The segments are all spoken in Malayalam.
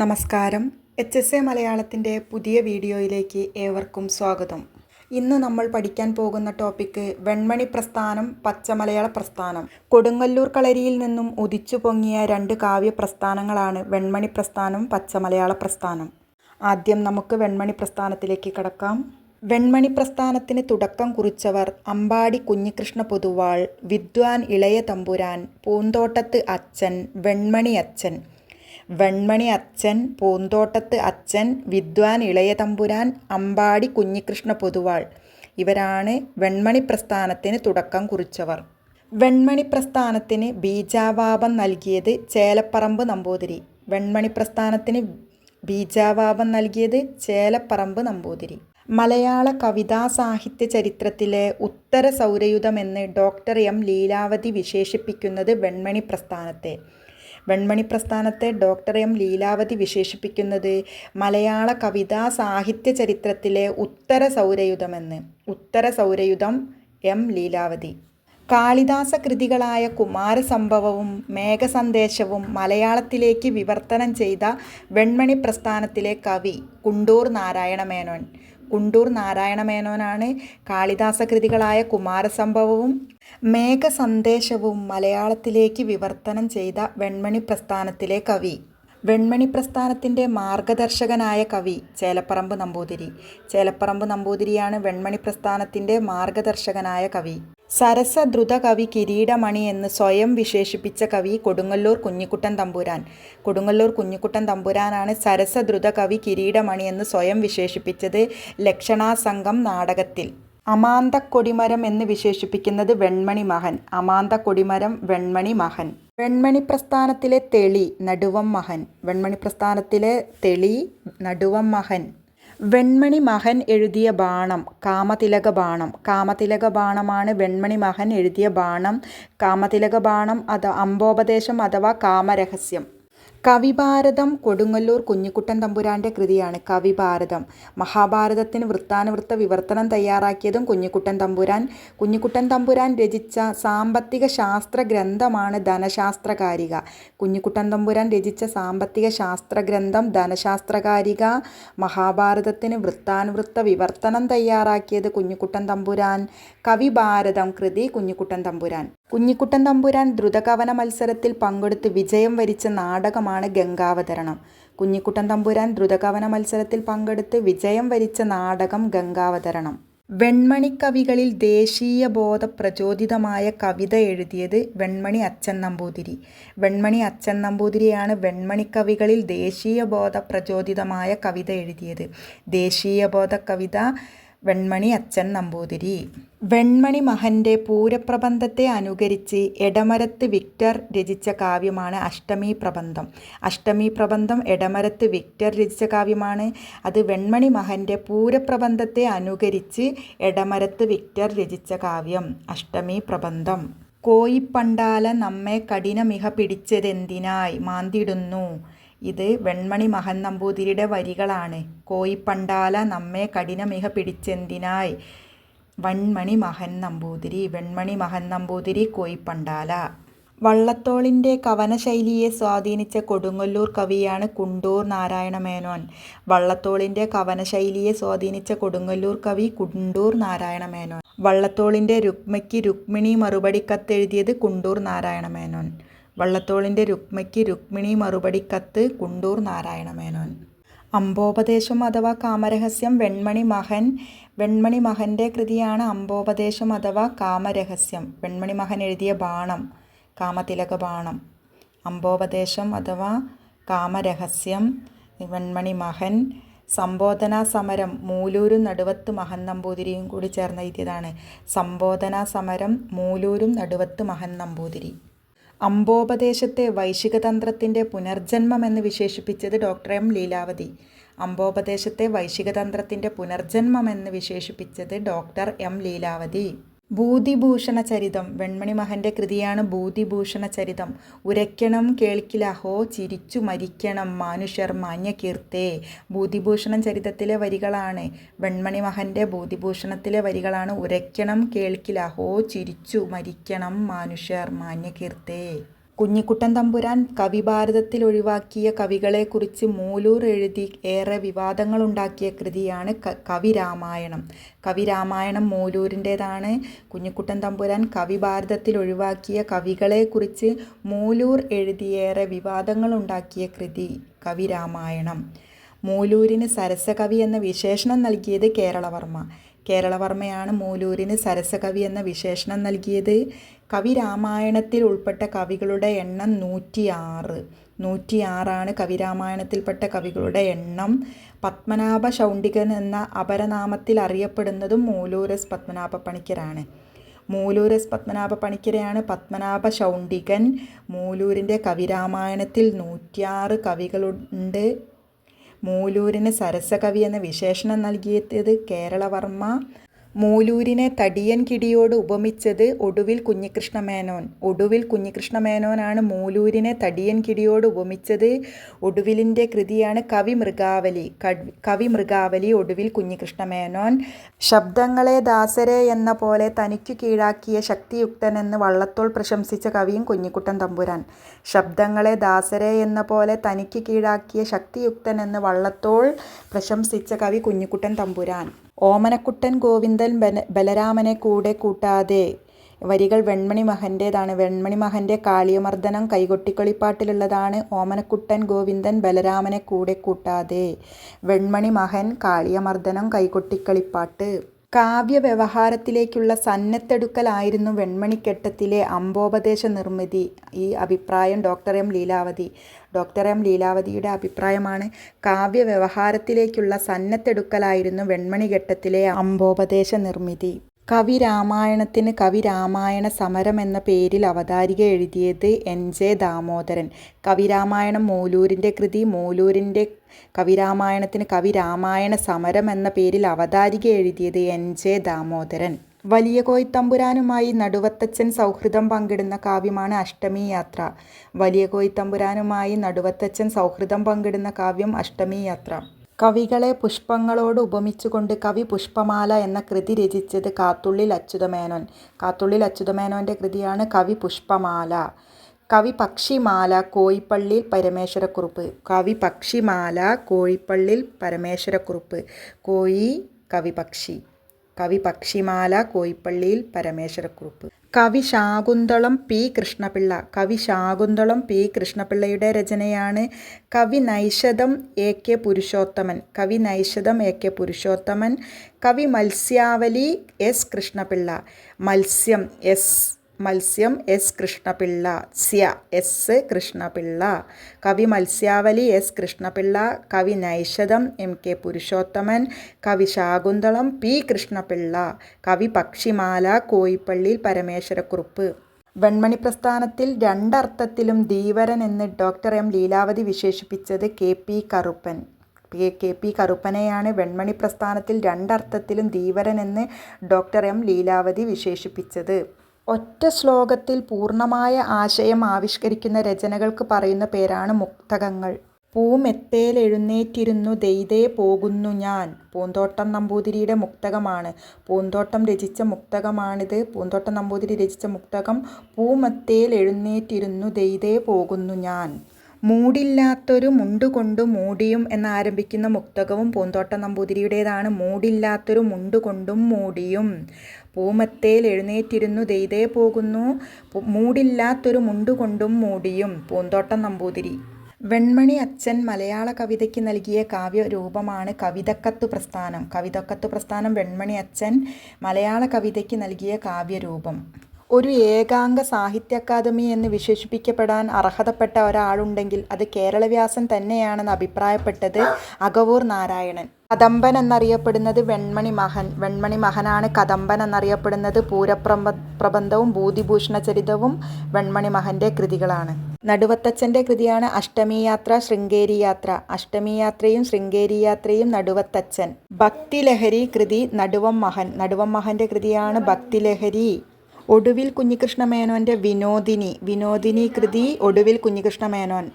നമസ്കാരം. എച്ച് എസ് എ മലയാളത്തിന്റെ പുതിയ വീഡിയോയിലേക്ക് ഏവർക്കും സ്വാഗതം. ഇന്ന് നമ്മൾ പഠിക്കാൻ പോകുന്ന ടോപ്പിക്ക് വെൺമണി പ്രസ്ഥാനം പച്ചമലയാള പ്രസ്ഥാനം. കൊടുങ്ങല്ലൂർ കളരിയിൽ നിന്നും ഉദിച്ചു പൊങ്ങിയ രണ്ട് കാവ്യ പ്രസ്ഥാനങ്ങളാണ് വെൺമണി പ്രസ്ഥാനം പച്ചമലയാള പ്രസ്ഥാനം. ആദ്യം നമുക്ക് വെൺമണി പ്രസ്ഥാനത്തിലേക്ക് കടക്കാം. വെൺമണി പ്രസ്ഥാനത്തിന് തുടക്കം കുറിച്ചവർ അമ്പാടി കുഞ്ഞികൃഷ്ണ പൊതുവാൾ വിദ്വാൻ ഇളയ തമ്പുരാൻ പൂന്തോട്ടത്ത് അച്ഛൻ വെൺമണി അച്ഛൻ. വെൺമണി അച്ഛൻ പൂന്തോട്ടത്ത് അച്ഛൻ വിദ്വാൻ ഇളയ തമ്പുരാൻ അമ്പാടി കുഞ്ഞികൃഷ്ണ പൊതുവാൾ. ഇവരാണ് വെൺമണി പ്രസ്ഥാനത്തിന് തുടക്കം കുറിച്ചവർ. വെൺമണി പ്രസ്ഥാനത്തിന് ബീജാവാപം നൽകിയത് ചേലപ്പറമ്പ് നമ്പൂതിരി. വെൺമണി പ്രസ്ഥാനത്തിന് ബീജാവാപം നൽകിയത് ചേലപ്പറമ്പ് നമ്പൂതിരി. മലയാള കവിതാ സാഹിത്യ ചരിത്രത്തിലെ ഉത്തര സൗരയുധമെന്ന് ഡോക്ടർ എം ലീലാവതി വിശേഷിപ്പിക്കുന്നത് വെൺമണി പ്രസ്ഥാനത്തെ. വെൺമണി പ്രസ്ഥാനത്തെ ഡോക്ടർ എം ലീലാവതി വിശേഷിപ്പിക്കുന്നത് മലയാള കവിതാ സാഹിത്യ ചരിത്രത്തിലെ ഉത്തര സൗരയുധമെന്ന്. ഉത്തര സൗരയുധം എം ലീലാവതി. കാളിദാസ കൃതികളായ കുമാരസംഭവവും മേഘസന്ദേശവും മലയാളത്തിലേക്ക് വിവർത്തനം ചെയ്ത വെൺമണി പ്രസ്ഥാനത്തിലെ കവി കുണ്ടൂർ നാരായണ മേനോൻ കുണ്ടൂർ നാരായണമേനോനാണ് കാളിദാസ കൃതികളായ കുമാരസംഭവവും മേഘസന്ദേശവും മലയാളത്തിലേക്ക് വിവർത്തനം ചെയ്ത വെൺമണി പ്രസ്ഥാനത്തിലെ കവി. വെൺമണി പ്രസ്ഥാനത്തിന്റെ മാർഗദർശകനായ കവി ചേലപ്പറമ്പ് നമ്പൂതിരി. ചേലപ്പറമ്പ് നമ്പൂതിരിയാണ് വെൺമണി പ്രസ്ഥാനത്തിന്റെ മാർഗദർശകനായ കവി. സരസദ്രുത കവി കിരീടമണി എന്ന് സ്വയം വിശേഷിപ്പിച്ച കവി കൊടുങ്ങല്ലൂർ കുഞ്ഞിക്കുട്ടൻ തമ്പുരാൻ. കൊടുങ്ങല്ലൂർ കുഞ്ഞിക്കുട്ടൻ തമ്പുരാനാണ് സരസദ്രുത കവി കിരീടമണി എന്ന് സ്വയം വിശേഷിപ്പിച്ചത് ലക്ഷണാസംഘം നാടകത്തിൽ. അമാന്ത കൊടിമരം എന്ന് വിശേഷിപ്പിക്കുന്നത് വെൺമണി മഹൻ. അമാന്ത കൊടിമരം വെൺമണി മഹൻ. വെൺമണി പ്രസ്ഥാനത്തിലെ തെളി നടുവം മഹൻ. വെൺമണി പ്രസ്ഥാനത്തിലെ തെളി നടുവം മഹൻ. വെൺമണി മഹൻ എഴുതിയ ബാണം കാമതിലക ബാണം. കാമതിലക ബാണമാണ് വെൺമണി മഹൻ എഴുതിയ ബാണം. കാമതിലക ബാണം അത് അമ്പോപദേശം അഥവാ കാമരഹസ്യം. കവിഭാരതം കൊടുങ്ങല്ലൂർ കുഞ്ഞിക്കുട്ടൻ തമ്പുരാന്റെ കൃതിയാണ് കവിഭാരതം. മഹാഭാരതത്തിന് വൃത്താനുവൃത്ത വിവർത്തനം തയ്യാറാക്കിയതും കുഞ്ഞിക്കുട്ടൻ തമ്പുരാൻ. കുഞ്ഞിക്കുട്ടൻ തമ്പുരാൻ രചിച്ച സാമ്പത്തിക ശാസ്ത്ര ഗ്രന്ഥമാണ് ധനശാസ്ത്രകാരിക. കുഞ്ഞിക്കുട്ടൻ തമ്പുരാൻ രചിച്ച സാമ്പത്തിക ശാസ്ത്ര ഗ്രന്ഥം ധനശാസ്ത്രകാരിക. മഹാഭാരതത്തിന് വൃത്താനുവൃത്ത വിവർത്തനം തയ്യാറാക്കിയത് കുഞ്ഞിക്കുട്ടൻ തമ്പുരാൻ. കവിഭാരതം കൃതി കുഞ്ഞിക്കുട്ടൻ തമ്പുരാൻ. കുഞ്ഞിക്കുട്ടൻ തമ്പുരാൻ ദ്രുതകവന മത്സരത്തിൽ പങ്കെടുത്ത് വിജയം വരിച്ച നാടകമാണ് ഗംഗാവതരണം. കുഞ്ഞിക്കുട്ടൻ തമ്പുരാൻ ദ്രുതകവന മത്സരത്തിൽ പങ്കെടുത്ത് വിജയം വരിച്ച നാടകം ഗംഗാവതരണം. വെൺമണി കവികളിൽ ദേശീയ ബോധ പ്രചോദിതമായ കവിത എഴുതിയത് വെൺമണി അച്ഛൻ നമ്പൂതിരി. വെൺമണി അച്ഛൻ നമ്പൂതിരിയാണ് വെൺമണി കവികളിൽ ദേശീയ ബോധ പ്രചോദിതമായ കവിത എഴുതിയത്. ദേശീയ ബോധ കവിത വെൺമണി അച്ഛൻ നമ്പൂതിരി. വെൺമണി മഹന്റെ പൂരപ്രബന്ധത്തെ അനുകരിച്ച് എടമരത്ത് വിക്ടർ രചിച്ച കാവ്യമാണ് അഷ്ടമി പ്രബന്ധം. അഷ്ടമി പ്രബന്ധം എടമരത്ത് വിക്ടർ രചിച്ച കാവ്യമാണ്. അത് വെൺമണി മഹന്റെ പൂരപ്രബന്ധത്തെ അനുകരിച്ച് എടമരത്ത് വിക്ടർ രചിച്ച കാവ്യം അഷ്ടമി പ്രബന്ധം. കോയിപ്പണ്ടാല നമ്മെ കഠിനമിഹ പിടിച്ചതെന്തിനായി? മാന്തിടുന്നു. ഇത് വെൺമണി മഹൻ നമ്പൂതിരിയുടെ വരികളാണ്. കോയിപ്പണ്ടാല നമ്മെ കഠിനമിഹ പിടിച്ചെന്തിനായി? വൺമണി മഹൻ നമ്പൂതിരി വെൺമണി മഹൻ നമ്പൂതിരി കോയിപ്പണ്ടാല. വള്ളത്തോളിന്റെ കവനശൈലിയെ സ്വാധീനിച്ച കൊടുങ്ങല്ലൂർ കവിയാണ് കുണ്ടൂർ നാരായണ മേനോൻ വള്ളത്തോളിന്റെ കവനശൈലിയെ സ്വാധീനിച്ച കൊടുങ്ങല്ലൂർ കവി കുണ്ടൂർ നാരായണ മേനോൻ വള്ളത്തോളിന്റെ രുക്മയ്ക്ക് രുക്മിണി മറുപടി കത്തെഴുതിയത് കുണ്ടൂർ നാരായണ മേനോൻ വള്ളത്തോളിന്റെ രുക്മയ്ക്ക് രുക്മിണി മറുപടി കത്ത് കുണ്ടൂർ നാരായണമേനോൻ. അമ്പോപദേശം അഥവാ കാമരഹസ്യം വെൺമണി മഹൻ വെൺമണി മഹന്റെ കൃതിയാണ് അമ്പോപദേശം അഥവാ കാമരഹസ്യം. വെൺമണി മഹൻ എഴുതിയ ബാണം കാമതിലക ബാണം. അമ്പോപദേശം അഥവാ കാമരഹസ്യം വെൺമണി മഹൻ സംബോധനാ സമരം മൂലൂരും നടുവത്ത് മഹൻ നമ്പൂതിരിയും കൂടി ചേർന്ന് എഴുതിയതാണ് സംബോധനാ സമരം മൂലൂരും നടുവത്ത് മഹൻ നമ്പൂതിരി. അമ്പോപദേശത്തെ വൈശികതന്ത്രത്തിന്റെ പുനർജന്മം എന്ന് വിശേഷിപ്പിച്ചത് ഡോക്ടർ എം ലീലാവതി. അമ്പോപദേശത്തെ വൈശികതന്ത്രത്തിന്റെ പുനർജന്മം എന്ന് വിശേഷിപ്പിച്ചത് ഡോക്ടർ എം ലീലാവതി. ഭൂതിഭൂഷണ ചരിതം വെൺമണി മഹന്റെ കൃതിയാണ് ഭൂതിഭൂഷണ ചരിതം ഉരയ്ക്കണം കേൾക്കിലഹോ ചിരിച്ചു മരിക്കണം മാനുഷ്യർ കീർത്തേ. ഭൂതിഭൂഷണ ചരിതത്തിലെ വരികളാണ്. വെൺമണി മഹന്റെ ഭൂതിഭൂഷണത്തിലെ വരികളാണ്. ഉരയ്ക്കണം കേൾക്കിലഹോ ചിരിച്ചു മരിക്കണം മാനുഷ്യർ മാന്യകീർത്തേ കുഞ്ഞിക്കുട്ടൻ തമ്പുരാൻ കവിഭാരതത്തിൽ ഒഴിവാക്കിയ കവികളെക്കുറിച്ച് മൂലൂർ എഴുതി ഏറെ വിവാദങ്ങളുണ്ടാക്കിയ കൃതിയാണ് കവിരാമായണം. കവിരാമായണം മൂലൂരിന്റേതാണ്. കുഞ്ഞിക്കുട്ടൻ തമ്പുരാൻ കവിഭാരതത്തിൽ ഒഴിവാക്കിയ കവികളെക്കുറിച്ച് മൂലൂർ എഴുതി ഏറെ വിവാദങ്ങളുണ്ടാക്കിയ കൃതി കവിരാമായണം. മൂലൂരിന് സരസകവി എന്ന വിശേഷണം നൽകിയത് കേരളവർമ്മ. കേരളവർമ്മയാണ് മൂലൂരിന് സരസകവി എന്ന വിശേഷണം നൽകിയത്. കവി രാമായണത്തിൽ ഉൾപ്പെട്ട കവികളുടെ എണ്ണം നൂറ്റിയാറ്. നൂറ്റിയാറാണ് കവിരാമായണത്തിൽപ്പെട്ട കവികളുടെ എണ്ണം. പത്മനാഭ ശൗണ്ടികൻ എന്ന അപരനാമത്തിൽ അറിയപ്പെടുന്നതും മൂലൂരസ് പത്മനാഭ പണിക്കരാണ്. മൂലൂരസ് പത്മനാഭ പണിക്കരെയാണ് പത്മനാഭ ശൗണ്ടികൻ മൂലൂരിന്റെ കവിരാമായണത്തിൽ നൂറ്റിയാറ് കവികളുണ്ട്. മൂലൂരിന് സരസകവി എന്ന വിശേഷണം നൽകിയത് കേരളവർമ്മ. മൂലൂരിനെ തടിയൻ കിടിയോട് ഉപമിച്ചത് ഒടുവിൽ കുഞ്ഞിക്കൃഷ്ണമേനോൻ ഒടുവിൽ കുഞ്ഞിക്കൃഷ്ണമേനോനാണ് മൂലൂരിനെ തടിയൻ കിടിയോട് ഉപമിച്ചത്. ഒടുവിലിന്റെ കൃതിയാണ് കവി മൃഗാവലി. കവി മൃഗാവലി ഒടുവിൽ കുഞ്ഞിക്കൃഷ്ണമേനോൻ ശബ്ദങ്ങളെ ദാസരെ എന്ന പോലെ തനിക്കു കീഴാക്കിയ ശക്തിയുക്തനെന്ന് വള്ളത്തോൾ പ്രശംസിച്ച കവിയും കുഞ്ഞിക്കുട്ടൻ തമ്പുരാൻ. ശബ്ദങ്ങളെ ദാസരെ എന്ന പോലെ തനിക്ക് കീഴാക്കിയ ശക്തിയുക്തനെന്ന് വള്ളത്തോൾ പ്രശംസിച്ച കവി കുഞ്ഞിക്കുട്ടൻ തമ്പുരാൻ. ഓമനക്കുട്ടൻ ഗോവിന്ദൻ ബലരാമനെ കൂടെ കൂട്ടാതെ. വരികൾ വെൺമണി മഹന്റേതാണ് വെൺമണി മഹന്റെ കാളിയമർദ്ദനം കൈകൊട്ടിക്കളിപ്പാട്ടിലുള്ളതാണ് ഓമനക്കുട്ടൻ ഗോവിന്ദൻ ബലരാമനെ കൂടെ കൂട്ടാതെ. വെൺമണി മഹൻ കാളിയമർദ്ദനം കൈകൊട്ടിക്കളിപ്പാട്ട്. കാവ്യ വ്യവഹാരത്തിലേക്കുള്ള സന്നത്തെടുക്കലായിരുന്നു വെൺമണിക്കെട്ടത്തിലെ അമ്പോപദേശ നിർമ്മിതി ഈ അഭിപ്രായം doctor M. Leelavathi doctor M. ലീലാവതിയുടെ അഭിപ്രായമാണ്. കാവ്യ വ്യവഹാരത്തിലേക്കുള്ള സന്നത്തെടുക്കലായിരുന്നു വെൺമണിഘട്ടത്തിലെ അമ്പോപദേശ നിർമ്മിതി കവി രാമായണത്തിന് കവി രാമായണ സമരം എന്ന പേരിൽ അവതാരിക എഴുതിയത് എൻ ജെ ദാമോദരൻ. കവി രാമായണം മൂലൂരിന്റെ കൃതി മൂലൂരിന്റെ കവിരാമായണത്തിന് കവി രാമായണ സമരം എന്ന പേരിൽ അവതാരിക എഴുതിയത് എൻ ജെ ദാമോദരൻ. വലിയ കോയിത്തമ്പുരാനുമായി നടുവത്തച്ഛൻ സൗഹൃദം പങ്കിടുന്ന കാവ്യമാണ് അഷ്ടമി യാത്ര. വലിയ കോയിത്തമ്പുരാനുമായി നടുവത്തച്ഛൻ സൗഹൃദം പങ്കിടുന്ന കാവ്യം അഷ്ടമി യാത്ര. കവികളെ പുഷ്പങ്ങളോട് ഉപമിച്ചുകൊണ്ട് കവി പുഷ്പമാല എന്ന കൃതി രചിച്ചത് കാത്തുള്ളിൽ അച്യുതമേനോൻ. കാത്തുള്ളിൽ അച്യുതമേനോന്റെ കൃതിയാണ് കവി പുഷ്പമാല. കവി പക്ഷിമാല കോയിപ്പള്ളിയിൽ പരമേശ്വരക്കുറുപ്പ്. കവി പക്ഷിമാല കോഴിപ്പള്ളിയിൽ പരമേശ്വരക്കുറുപ്പ്. കോയി കവി പക്ഷി. കവി പക്ഷിമാല കോയിപ്പള്ളിയിൽ പരമേശ്വരക്കുറുപ്പ്. കവി ശാകുന്തളം പി. കൃഷ്ണപിള്ള. കവി ശാകുന്തളം പി. കൃഷ്ണപിള്ളയുടെ രചനയാണ് കവി നൈഷതം എ. കെ. പുരുഷോത്തമൻ. കവി നൈഷതം എ. കെ. പുരുഷോത്തമൻ. കവി മത്സ്യാവലി എസ്. കൃഷ്ണപിള്ള. മത്സ്യം എസ്. മത്സ്യം എസ് കൃഷ്ണപിള്ള സ്യ എസ് കൃഷ്ണപിള്ള കവി മത്സ്യാവലി എസ് കൃഷ്ണപിള്ള കവി നൈഷതം എം കെ പുരുഷോത്തമൻ കവി ശാകുന്തളം പി കൃഷ്ണപിള്ള കവി പക്ഷിമാല കോയിപ്പള്ളിയിൽ പരമേശ്വരക്കുറുപ്പ്. വെൺമണി പ്രസ്ഥാനത്തിൽ രണ്ടർത്ഥത്തിലും ധീവരൻ എന്ന് ഡോക്ടർ എം ലീലാവതി വിശേഷിപ്പിച്ചത് K P Karuppan. K P കറുപ്പനെയാണ് Venmani പ്രസ്ഥാനത്തിൽ രണ്ടർത്ഥത്തിലും ധീവരൻ എന്ന് ഡോക്ടർ എം ലീലാവതി വിശേഷിപ്പിച്ചത്. ഒറ്റ ശ്ലോകത്തിൽ പൂർണമായ ആശയം ആവിഷ്കരിക്കുന്ന രചനകൾക്ക് പറയുന്ന പേരാണ് മുക്തകങ്ങൾ. പൂമെത്തേലെഴുന്നേറ്റിരുന്നു ദെയ്തേ പോകുന്നു ഞാൻ. പൂന്തോട്ടം നമ്പൂതിരിയുടെ മുക്തകമാണ്. പൂന്തോട്ടം രചിച്ച മുക്തകമാണിത്. പൂന്തോട്ടം നമ്പൂതിരി രചിച്ച മുക്തകം പൂമെത്തേൽ എഴുന്നേറ്റിരുന്നു ദെയ്തേ പോകുന്നു ഞാൻ. മൂടില്ലാത്തൊരു മുണ്ടുകൊണ്ടു മൂടിയും എന്നാരംഭിക്കുന്ന മുക്തകവും പൂന്തോട്ട നമ്പൂതിരിയുടേതാണ്. മൂടില്ലാത്തൊരു മുണ്ടുകൊണ്ടും മൂടിയും. പൂമത്തേൽ എഴുന്നേറ്റിരുന്നു ദെയ്തേ പോകുന്നു. മൂടില്ലാത്തൊരു മുണ്ടുകൊണ്ടും മൂടിയും. പൂന്തോട്ട നമ്പൂതിരി. വെൺമണി അച്ഛൻ മലയാള കവിതയ്ക്ക് നൽകിയ കാവ്യരൂപമാണ് കവിതക്കത്ത് പ്രസ്ഥാനം. കവിതക്കത്ത് പ്രസ്ഥാനം വെൺമണി അച്ഛൻ മലയാള കവിതയ്ക്ക് നൽകിയ കാവ്യരൂപം. ഒരു ഏകാംഗ സാഹിത്യ അക്കാദമി എന്ന് വിശേഷിപ്പിക്കപ്പെടാൻ അർഹതപ്പെട്ട ഒരാളുണ്ടെങ്കിൽ അത് കേരളവ്യാസൻ തന്നെയാണെന്ന് അഭിപ്രായപ്പെട്ടത് അകവൂർ നാരായണൻ. കദംബൻ എന്നറിയപ്പെടുന്നത് വെൺമണി മഹൻ. വെൺമണി മഹനാണ് കദംബൻ എന്നറിയപ്പെടുന്നത്. പൂരപ്രബ പ്രബന്ധവും ഭൂതിഭൂഷണ ചരിതവും വെൺമണി മഹന്റെ കൃതികളാണ്. നടുവത്തച്ഛന്റെ കൃതിയാണ് അഷ്ടമി യാത്ര ശൃംഗേരി യാത്ര അഷ്ടമി യാത്രയും ശൃംഗേരി യാത്രയും നടുവത്തച്ഛൻ. ഭക്തിലഹരി കൃതി നടുവം മഹൻ. നടുവം മഹന്റെ കൃതിയാണ് ഭക്തിലഹരി. ഒടുവിൽ കുഞ്ഞികൃഷ്ണ മേനോന്റെ വിനോദിനി. വിനോദിനി കൃതി ഒടുവിൽ കുഞ്ഞികൃഷ്ണമേനോൻ.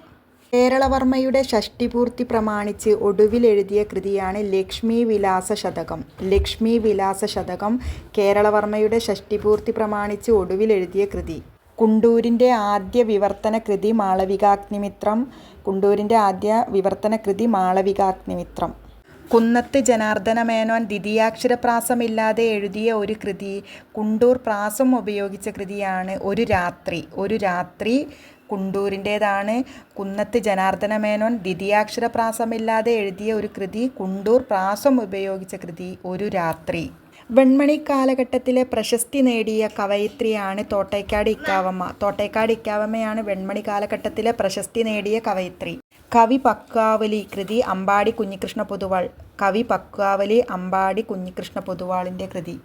കേരളവർമ്മയുടെ ഷഷ്ടിപൂർത്തി പ്രമാണിച്ച് ഒടുവിൽ എഴുതിയ കൃതിയാണ് ലക്ഷ്മി വിലാസ ശതകം ലക്ഷ്മി വിലാസ ശതകം കേരളവർമ്മയുടെ ഷഷ്ടിപൂർത്തി പ്രമാണിച്ച് ഒടുവിൽ എഴുതിയ കൃതി. കുണ്ടൂരിന്റെ ആദ്യ വിവർത്തന കൃതി മാളവികാഗ്നിമിത്രം. കുണ്ടൂരിന്റെ ആദ്യ വിവർത്തന കൃതി മാളവികാഗ്നിമിത്രം. കുന്നത്ത് ജനാർദ്ദന മേനോൻ ദ്വിതീയാക്ഷരപ്രാസമില്ലാതെ എഴുതിയ ഒരു കൃതി കുണ്ടൂർ പ്രാസം ഉപയോഗിച്ച കൃതിയാണ് ഒരു രാത്രി. ഒരു രാത്രി കുണ്ടൂരിന്റേതാണ്. കുന്നത്ത് ജനാർദ്ദന മേനോൻ ദ്വിതീയാക്ഷരപ്രാസമില്ലാതെ എഴുതിയ ഒരു കൃതി കുണ്ടൂർ പ്രാസം ഉപയോഗിച്ച കൃതി ഒരു രാത്രി. വെൺമണി കാലഘട്ടത്തിലെ പ്രശസ്തി നേടിയ കവയിത്രിയാണ് തോട്ടയ്ക്കാട് ഇക്കാവമ്മ. തോട്ടയ്ക്കാട് ഇക്കാവമ്മയാണ് വെൺമണി കാലഘട്ടത്തിലെ പ്രശസ്തി നേടിയ കവയിത്രി. കവി പക്കാവലി കൃതി അമ്പാടി കുഞ്ഞികൃഷ്ണ പൊതുവാൾ. കവി പക്കാവലി അമ്പാടി കുഞ്ഞികൃഷ്ണ പൊതുവാളിന്റെ കൃതി.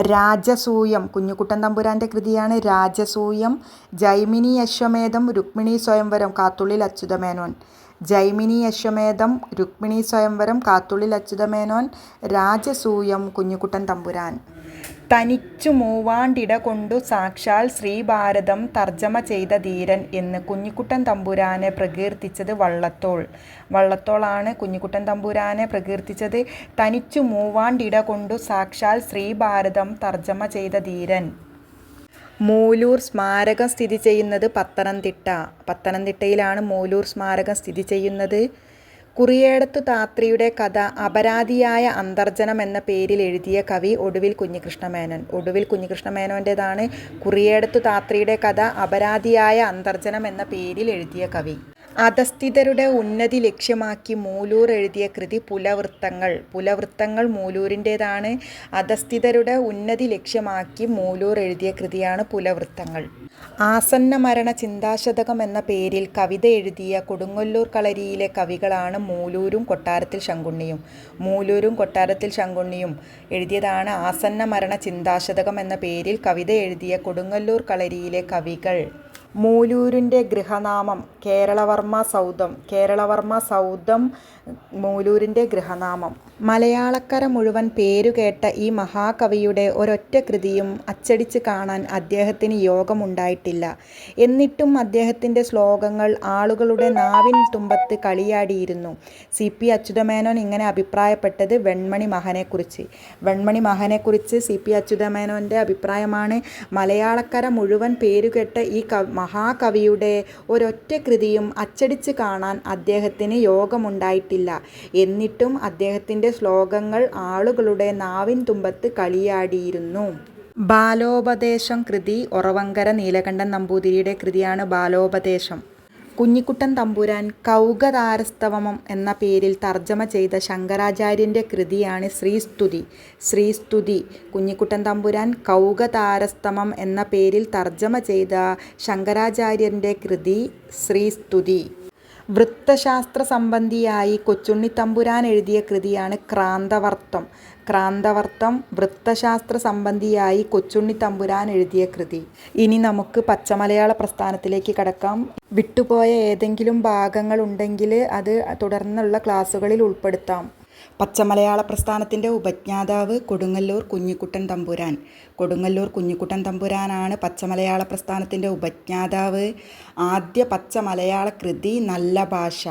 രാജസൂയം. കുഞ്ഞുകുട്ടൻ തമ്പുരാന്റെ കൃതിയാണ് രാജസൂയം. ജൈമിനി അശ്വമേധം. രുക്മിണി സ്വയംവരം. കാത്തുള്ളിൽ അച്യുതമേനോൻ. ജൈമിനി അശ്വമേധം രുക്മിണി സ്വയംവരം കാത്തുള്ളിൽ അച്യുതമേനോൻ രാജസൂയം കുഞ്ഞുകുട്ടൻ തമ്പുരാൻ. തനിച്ചു മൂവാണ്ടിട കൊണ്ടു സാക്ഷാൽ ശ്രീഭാരതം തർജമ ചെയ്ത ധീരൻ എന്ന് കുഞ്ഞിക്കുട്ടൻ തമ്പുരാനെ പ്രകീർത്തിച്ചത് വള്ളത്തോൾ. വള്ളത്തോളാണ് കുഞ്ഞിക്കുട്ടൻ തമ്പുരാനെ പ്രകീർത്തിച്ചത്. തനിച്ചു മൂവാണ്ടിട കൊണ്ടു സാക്ഷാൽ ശ്രീഭാരതം തർജമ ചെയ്ത ധീരൻ. മൂലൂർ സ്മാരകം സ്ഥിതി ചെയ്യുന്നത് പത്തനംതിട്ട. പത്തനംതിട്ടയിലാണ് മൂലൂർ സ്മാരകം സ്ഥിതി ചെയ്യുന്നത്. കുറിയേടത്തു താത്രിയുടെ കഥ അപരാധിയായ അന്തർജനം എന്ന പേരിൽ എഴുതിയ കവി ഒടുവിൽ കുഞ്ഞികൃഷ്ണമേനോൻ. ഒടുവിൽ കുഞ്ഞികൃഷ്ണമേനോന്റെതാണ് കുറിയേടത്തു താത്രിയുടെ കഥ അപരാധിയായ അന്തർജനം എന്ന പേരിൽ എഴുതിയ കവി. അധസ്ഥിതരുടെ ഉന്നതി ലക്ഷ്യമാക്കി മൂലൂർ എഴുതിയ കൃതി പുലവൃത്തങ്ങൾ. പുലവൃത്തങ്ങൾ മൂലൂരിന്റേതാണ്. അധസ്ഥിതരുടെ ഉന്നതി ലക്ഷ്യമാക്കി മൂലൂർ എഴുതിയ കൃതിയാണ് പുലവൃത്തങ്ങൾ. ആസന്ന മരണ ചിന്താശതകം എന്ന പേരിൽ കവിത എഴുതിയ കൊടുങ്ങല്ലൂർ കളരിയിലെ കവികളാണ് മൂലൂരും കൊട്ടാരത്തിൽ ശങ്കുണ്ണിയും. മൂലൂരും കൊട്ടാരത്തിൽ ശങ്കുണ്ണിയും എഴുതിയതാണ് ആസന്ന മരണ ചിന്താശതകം എന്ന പേരിൽ കവിത എഴുതിയ കൊടുങ്ങല്ലൂർ കളരിയിലെ കവികൾ. മൂലൂരിന്റെ ഗൃഹനാമം കേരളവർമ്മ സൗധം. കേരളവർമ്മ സൗധം മൂലൂരിന്റെ ഗൃഹനാമം. മലയാളക്കര മുഴുവൻ പേരുകേട്ട ഈ മഹാകവിയുടെ ഒരൊറ്റ കൃതിയും അച്ചടിച്ച് കാണാൻ അദ്ദേഹത്തിന് യോഗമുണ്ടായിട്ടില്ല. എന്നിട്ടും അദ്ദേഹത്തിന്റെ ശ്ലോകങ്ങൾ ആളുകളുടെ നാവിൻ തുമ്പത്ത് കളിയാടിയിരുന്നു. സി പി അച്യുതമേനോൻ ഇങ്ങനെ അഭിപ്രായപ്പെട്ടത് വെൺമണി മഹനെക്കുറിച്ച്. വെൺമണി മഹനെക്കുറിച്ച് സി പി അച്യുതമേനോന്റെ അഭിപ്രായമാണ് മലയാളക്കര മുഴുവൻ പേരുകെട്ട ഈ മഹാകവിയുടെ ഒരൊറ്റ കൃതിയും അച്ചടിച്ച് കാണാൻ അദ്ദേഹത്തിന് യോഗമുണ്ടായിട്ടില്ല. എന്നിട്ടും അദ്ദേഹത്തിന്റെ ശ്ലോകങ്ങൾ ആളുകളുടെ നാവിൻ തുമ്പത്ത് കളിയാടിയിരുന്നു. ബാലോപദേശം കൃതി ഒറവങ്കര നീലകണ്ഠൻ നമ്പൂതിരിയുടെ കൃതിയാണ് ബാലോപദേശം. കുഞ്ഞിക്കുട്ടൻ തമ്പുരാൻ കൗകതാരസ്തവമം എന്ന പേരിൽ തർജമ ചെയ്ത ശങ്കരാചാര്യന്റെ കൃതിയാണ് ശ്രീസ്തുതി. ശ്രീസ്തുതി കുഞ്ഞിക്കുട്ടൻ തമ്പുരാൻ കൗകതാരസ്തമം എന്ന പേരിൽ തർജമ ചെയ്ത ശങ്കരാചാര്യന്റെ കൃതി ശ്രീസ്തുതി. വൃത്തശാസ്ത്ര സംബന്ധിയായി കൊച്ചുണ്ണി തമ്പുരാൻ എഴുതിയ കൃതിയാണ് ക്രാന്തവർത്തം. ക്രാന്തവർത്തം വൃത്തശാസ്ത്ര സംബന്ധിയായി കൊച്ചുണ്ണി തമ്പുരാൻ എഴുതിയ കൃതി. ഇനി നമുക്ക് പച്ചമലയാള പ്രസ്ഥാനത്തിലേക്ക് കടക്കാം. വിട്ടുപോയ ഏതെങ്കിലും ഭാഗങ്ങൾ ഉണ്ടെങ്കിൽ അത് തുടർന്നുള്ള ക്ലാസ്സുകളിൽ ഉൾപ്പെടുത്താം. പച്ചമലയാള പ്രസ്ഥാനത്തിന്റെ ഉപജ്ഞാതാവ് കൊടുങ്ങല്ലൂർ കുഞ്ഞിക്കുട്ടൻ തമ്പുരാൻ. കൊടുങ്ങല്ലൂർ കുഞ്ഞിക്കുട്ടൻ തമ്പുരാനാണ് പച്ചമലയാള പ്രസ്ഥാനത്തിന്റെ ഉപജ്ഞാതാവ്. ആദ്യ പച്ചമലയാള കൃതി നല്ല ഭാഷ.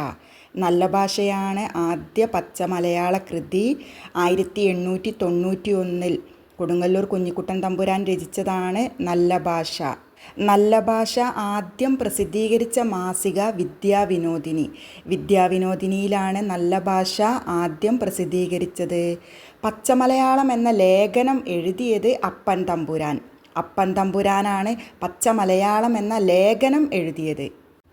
നല്ല ഭാഷയാണ് ആദ്യ പച്ചമലയാള കൃതി ആയിരത്തി എണ്ണൂറ്റി തൊണ്ണൂറ്റി ഒന്നിൽ കൊടുങ്ങല്ലൂർ കുഞ്ഞിക്കുട്ടൻ തമ്പുരാൻ രചിച്ചതാണ് നല്ല ഭാഷ. നല്ല ഭാഷ ആദ്യം പ്രസിദ്ധീകരിച്ച മാസിക വിദ്യാവിനോദിനി. വിദ്യാവിനോദിനിയിലാണ് നല്ല ഭാഷ ആദ്യം പ്രസിദ്ധീകരിച്ചത്. പച്ചമലയാളം എന്ന ലേഖനം എഴുതിയത് അപ്പൻ തമ്പുരാൻ. അപ്പൻ തമ്പുരാനാണ് പച്ചമലയാളം എന്ന ലേഖനം എഴുതിയത്.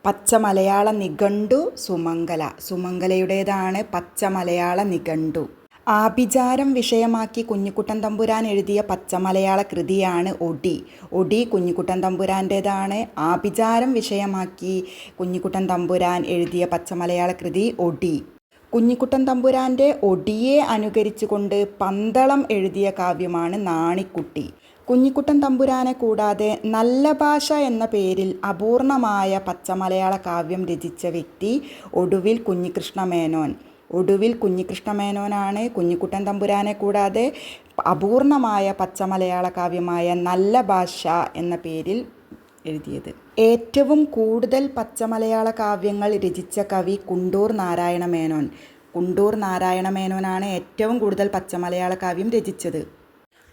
പച്ചമലയാള നിഘണ്ടു സുമംഗല. സുമംഗലയുടേതാണ് പച്ചമലയാള നിഘണ്ടു. ആഭിചാരം വിഷയമാക്കി കുഞ്ഞിക്കുട്ടൻ തമ്പുരാൻ എഴുതിയ പച്ചമലയാള കൃതിയാണ് ഒടി. ഒടി കുഞ്ഞിക്കുട്ടൻ തമ്പുരാന്റേതാണ്. ആഭിചാരം വിഷയമാക്കി കുഞ്ഞിക്കുട്ടൻ തമ്പുരാൻ എഴുതിയ പച്ചമലയാള കൃതി ഒടി. കുഞ്ഞിക്കുട്ടൻ തമ്പുരാന്റെ ഒടിയെ അനുകരിച്ചുകൊണ്ട് പന്തളം എഴുതിയ കാവ്യമാണ് നാണിക്കുട്ടി. കുഞ്ഞിക്കുട്ടൻ തമ്പുരാനെ കൂടാതെ നല്ല ഭാഷ എന്ന പേരിൽ അപൂർണമായ പച്ചമലയാള കാവ്യം രചിച്ച വ്യക്തി ഒടുവിൽ കുഞ്ഞികൃഷ്ണ മേനോൻ ഒടുവിൽ കുഞ്ഞി കൃഷ്ണമേനോനാണ് കുഞ്ഞിക്കുട്ടൻ തമ്പുരാനെ കൂടാതെ അപൂർണമായ പച്ചമലയാള കാവ്യമായ നല്ല ഭാഷ എന്ന പേരിൽ എഴുതിയത്. ഏറ്റവും കൂടുതൽ പച്ചമലയാള കാവ്യങ്ങൾ രചിച്ച കവി കുണ്ടൂർ നാരായണ മേനോൻ കുണ്ടൂർ നാരായണ മേനോനാണ് ഏറ്റവും കൂടുതൽ പച്ചമലയാള കാവ്യം രചിച്ചത്.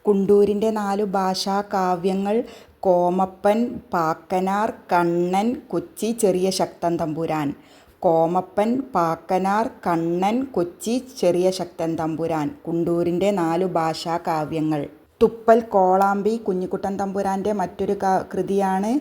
കുണ്ടൂരിന്റെ നാലു ഭാഷാ കാവ്യങ്ങൾ കോമപ്പൻ പാക്കനാർ കണ്ണൻ കൊച്ചി ചെറിയ ശക്തൻ തമ്പുരാൻ. കോമപ്പൻ പാക്കനാർ കണ്ണൻ കൊച്ചി ചെറിയ ശക്തൻ തമ്പുരാൻ. കുണ്ടൂരിന്റെ നാലു ഭാഷാ കാവ്യങ്ങൾ തുപ്പൽ കോളാമ്പി കുഞ്ഞിക്കുട്ടൻ തമ്പുരാന്റെ മറ്റൊരു കൃതിയാണ്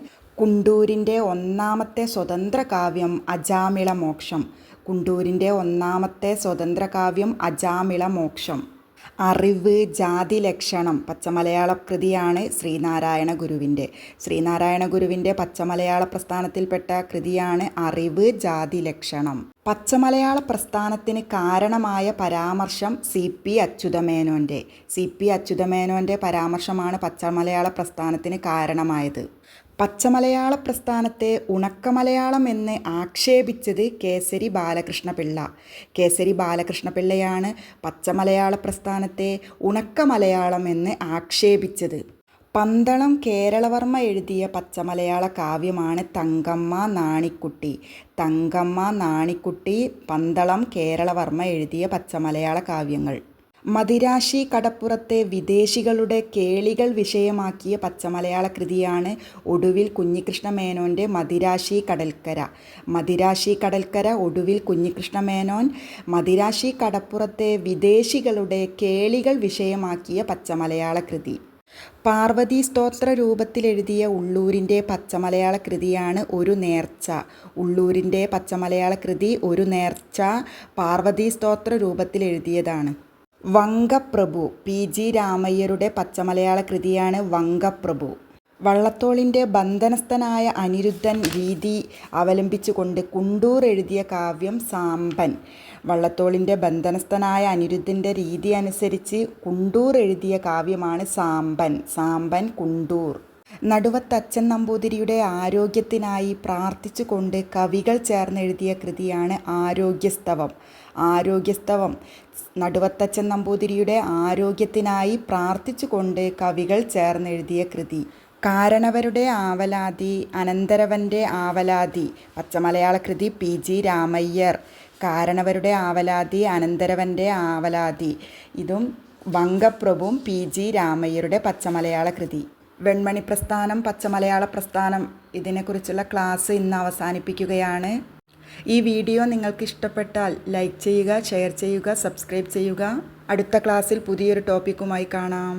കുണ്ടൂരിന്റെ ഒന്നാമത്തെ സ്വതന്ത്ര കാവ്യം അജാമിള മോക്ഷം. കുണ്ടൂരിന്റെ ഒന്നാമത്തെ സ്വതന്ത്ര കാവ്യം അജാമിള മോക്ഷം. അറിവ് ജാതി ലക്ഷണം പച്ചമലയാള കൃതിയാണ് ശ്രീനാരായണ ഗുരുവിന്റെ. ശ്രീനാരായണ ഗുരുവിന്റെ പച്ചമലയാള പ്രസ്ഥാനത്തിൽപ്പെട്ട കൃതിയാണ് അറിവ് ജാതി ലക്ഷണം. പച്ചമലയാള പ്രസ്ഥാനത്തിന് കാരണമായ പരാമർശം സി പി അച്യുതമേനോന്റെ. സി പി അച്യുതമേനോന്റെ പരാമർശമാണ് പച്ചമലയാള പ്രസ്ഥാനത്തിന് കാരണമായത്. പച്ചമലയാള പ്രസ്ഥാനത്തെ ഉണക്കമലയാളം എന്ന് ആക്ഷേപിച്ചത് കേസരി ബാലകൃഷ്ണപിള്ള. കേസരി ബാലകൃഷ്ണപിള്ളയാണ് പച്ചമലയാള പ്രസ്ഥാനത്തെ ഉണക്കമലയാളം എന്ന് ആക്ഷേപിച്ചത്. പന്തളം കേരളവർമ്മ എഴുതിയ പച്ചമലയാള കാവ്യമാണ് തങ്കമ്മ നാണിക്കുട്ടി. തങ്കമ്മ നാണിക്കുട്ടി പന്തളം കേരളവർമ്മ എഴുതിയ പച്ചമലയാള കാവ്യങ്ങൾ. മദിരാശി കടപ്പുറത്തെ വിദേശികളുടെ കേളികൾ വിഷയമാക്കിയ പച്ചമലയാള കൃതിയാണ് ഒടുവിൽ കുഞ്ഞികൃഷ്ണ മേനോന്റെ മദിരാശി കടൽക്കര. മദിരാശി കടൽക്കര ഒടുവിൽ കുഞ്ഞികൃഷ്ണ മേനോൻ മദിരാശി കടപ്പുറത്തെ വിദേശികളുടെ കേളികൾ വിഷയമാക്കിയ പച്ചമലയാള കൃതി. പാർവതി സ്തോത്ര രൂപത്തിലെഴുതിയ ഉള്ളൂരിന്റെ പച്ചമലയാള കൃതിയാണ് ഒരു നേർച്ച. ഉള്ളൂരിന്റെ പച്ചമലയാള കൃതി ഒരു നേർച്ച പാർവതി സ്തോത്ര രൂപത്തിലെഴുതിയതാണ്. വങ്കപ്രഭു പി. ജി. രാമയ്യരുടെ പച്ചമലയാള കൃതിയാണ് വങ്കപ്രഭു. വള്ളത്തോളിന്റെ ബന്ധനസ്ഥനായ അനിരുദ്ധൻ രീതി അവലംബിച്ചുകൊണ്ട് കുണ്ടൂർ എഴുതിയ കാവ്യം സാമ്പൻ. വള്ളത്തോളിന്റെ ബന്ധനസ്ഥനായ അനിരുദ്ധന്റെ രീതി അനുസരിച്ച് കുണ്ടൂർ എഴുതിയ കാവ്യമാണ് സാമ്പൻ സാമ്പൻ കുണ്ടൂർ. നടുവത്തച്ഛൻ നമ്പൂതിരിയുടെ ആരോഗ്യത്തിനായി പ്രാർത്ഥിച്ചുകൊണ്ട് കവികൾ ചേർന്നെഴുതിയ കൃതിയാണ് ആരോഗ്യസ്തവം. ആരോഗ്യസ്തവം. നടുവത്തച്ഛൻ നമ്പൂതിരിയുടെ ആരോഗ്യത്തിനായി പ്രാർത്ഥിച്ചുകൊണ്ട് കവികൾ ചേർന്നെഴുതിയ കൃതി. കാരണവരുടെ ആവലാതി അനന്തരവന്റെ ആവലാതി പച്ചമലയാള കൃതി പി. ജി. രാമയ്യർ. കാരണവരുടെ ആവലാതി അനന്തരവന്റെ ആവലാതി. ഇതും വങ്കപ്രഭുവും പി. ജി. രാമയ്യരുടെ പച്ചമലയാള കൃതി. വെൺമണി പ്രസ്ഥാനം പച്ചമലയാള പ്രസ്ഥാനം ഇതിനെക്കുറിച്ചുള്ള ക്ലാസ് ഇന്ന് അവസാനിപ്പിക്കുകയാണ്. ഈ വീഡിയോ നിങ്ങൾക്ക് ഇഷ്ടപ്പെട്ടാൽ ലൈക്ക് ചെയ്യുക ഷെയർ ചെയ്യുക സബ്സ്ക്രൈബ് ചെയ്യുക. അടുത്ത ക്ലാസ്സിൽ പുതിയൊരു ടോപ്പിക്കുമായി കാണാം.